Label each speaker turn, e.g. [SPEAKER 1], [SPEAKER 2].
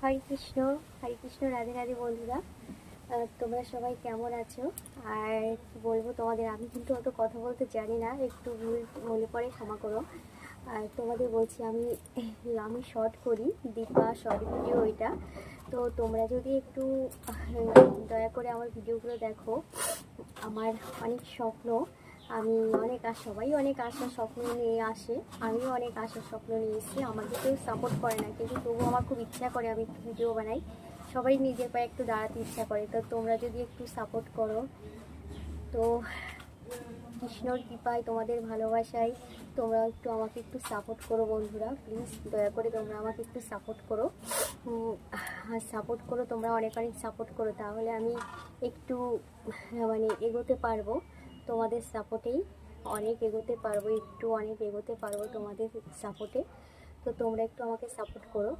[SPEAKER 1] হরে কৃষ্ণ হরে কৃষ্ণ, রাধে রাধে বন্ধুরা। তোমরা সবাই কেমন আছো? আর বলব তোমাদের, আমি কিন্তু অত কথা বলতে জানি না, একটু ভুল হলে পরে ক্ষমা করো। আর তোমাদের বলছি, আমি আমি শর্ট করি, দীপা শর্ট ভিডিও এটা। তো তোমরা যদি একটু দয়া করে আমার ভিডিওগুলো দেখো, আমার অনেক স্বপ্ন। আমি অনেক আশা, সবাই অনেক আশা, স্বপ্ন নিয়ে আসে। আমিও অনেক আশা, স্বপ্ন নিয়ে আমাকে কেউ সাপোর্ট করে না, কিন্তু তবুও আমার খুব ইচ্ছা করে আমি ভিডিও বানাই। সবাই নিজের পায়ে একটু দাঁড়াতে ইচ্ছা করে। তো তোমরা যদি একটু সাপোর্ট করো, তো কৃষ্ণর কৃপায়, তোমাদের ভালোবাসায় তোমরা একটু আমাকে একটু সাপোর্ট করো বন্ধুরা। প্লিজ দয়া করে তোমরা আমাকে একটু সাপোর্ট করো। আর সাপোর্ট করো, তোমরা অনেক অনেক সাপোর্ট করো। তাহলে আমি একটু মানে এগোতে পারব। তোমাদের সাপোর্টেই অনেক এগোতে পারব, একটু অনেক এগোতে পারব তোমাদের সাপোর্টে। তো তোমরা একটু আমাকে সাপোর্ট করো।